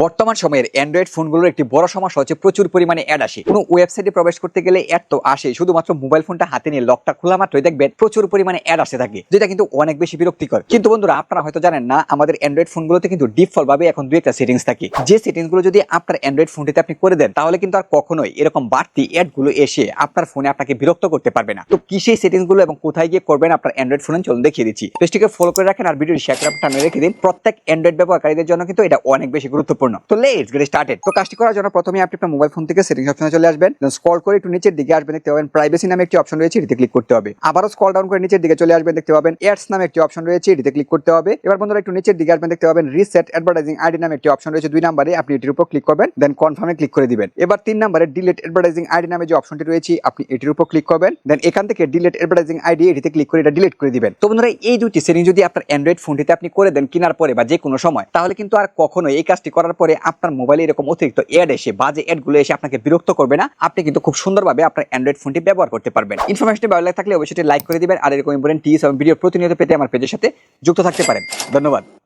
বর্তমান সময়ের অ্যান্ড্রয়েড ফোনগুলোর একটি বড় সমস্যা হচ্ছে প্রচুর পরিমাণে অ্যাড আসে। কোনো ওয়েবসাইটে প্রবেশ করতে গেলে অ্যাড তো আসে, শুধুমাত্র মোবাইল ফোনটা হাতে নিয়ে লকটা খোলা মাত্রই দেখবেন প্রচুর পরিমাণে অ্যাড আসতে থাকে, যেটা কিন্তু অনেক বেশি বিরক্তিকর। কিন্তু বন্ধুরা, আপনারা হয়তো জানেন না, আমাদের অ্যান্ড্রয়েড ফোনগুলোতে কিন্তু ডিফল্ট ভাবে এখন দুই একটা সেটিংস থাকে। যে সেটিংসগুলো যদি আপনার অ্যান্ড্রয়েড ফোনটিতে আপনি করে দেন, তাহলে কিন্তু আর কখনোই এরকম বাড়তি অ্যাডগুলো এসে আপনার ফোনে আপনাকে বিরক্ত করতে পারবে না। তো কি সেই সেটিংসগুলো এবং কোথায় গিয়ে করবেন আপনার অ্যান্ড্রয়েড ফোনে চলুন দেখিয়ে দিচ্ছি। পেজটিকে ফলো করে রাখেন আর ভিডিও শেয়ার করে রেখে দিন। প্রত্যেক অ্যান্ড্রয়েড ব্যবহারকারীদের জন্য কিন্তু এটা অনেক বেশি গুরুত্বপূর্ণ। তো লেটস গেট স্টার্টেড তো কাজটি করার জন্য প্রথমে আপনি আপনার মোবাইল ফোন থেকে সেটিংস অপশনে চলে আসবেন স্ক্রল করে একটু নিচের দিকে আসবেন, দেখতে পাবেন প্রাইভেসি নামে একটি অপশন রয়েছে, এটিতে ক্লিক করতে হবে। আবারও স্ক্রল ডাউন করে নিচের দিকে চলে আসবেন, দেখতে পাবেন এডস নামে একটি অপশন রয়েছে, এটিতে ক্লিক করতে হবে। এবার বন্ধুরা একটু নিচের দিকে আসবেন, দেখতে পাবেন রিসেট অ্যাডভার্টাইজিং আইডি নামে একটি অপশন রয়েছে, দুই নম্বরে। আপনি এটির উপর ক্লিক করবেন দেন কনফার্মে ক্লিক করে দিবেন। এবার তিন নম্বরে ডিলেট অ্যাডভার্টাইজিং আইডি নামে যে অপশনটি রয়েছে, আপনি এটির উপর ক্লিক করবেন দেন এখান থেকে ডিলেট অ্যাডভার্টাইজিং আইডি এটিতে ক্লিক করে এটা ডিলিট করে দিবেন। তো বন্ধুরা, এই দুটি সেটিং যদি আপনার অ্যান্ড্রয়েড ফোনটিতে আপনি করে দেন কেনার পরে বা যে কোনো সময়, তাহলে কিন্তু আর কখনো এই কাজটি করার পরে আপনার মোবাইলে এরকম অতিরিক্ত এড এসে, বাজে অ্যাডগুলো এসে আপনাকে বিরক্ত করবে না। আপনি কিন্তু খুব সুন্দরভাবে আপনার অ্যান্ড্রয়েড ফোনটি ব্যবহার করতে পারবেন। ইনফরমেশনটি ভালো লাগে থাকলে অবশ্যই লাইক করে দিবেন। আর এরকম ইম্পর্টেন্ট টিপস এবং ভিডিও প্রতিনিয়ত পেতে আমার পেজের সাথে যুক্ত থাকতে পারেন। ধন্যবাদ।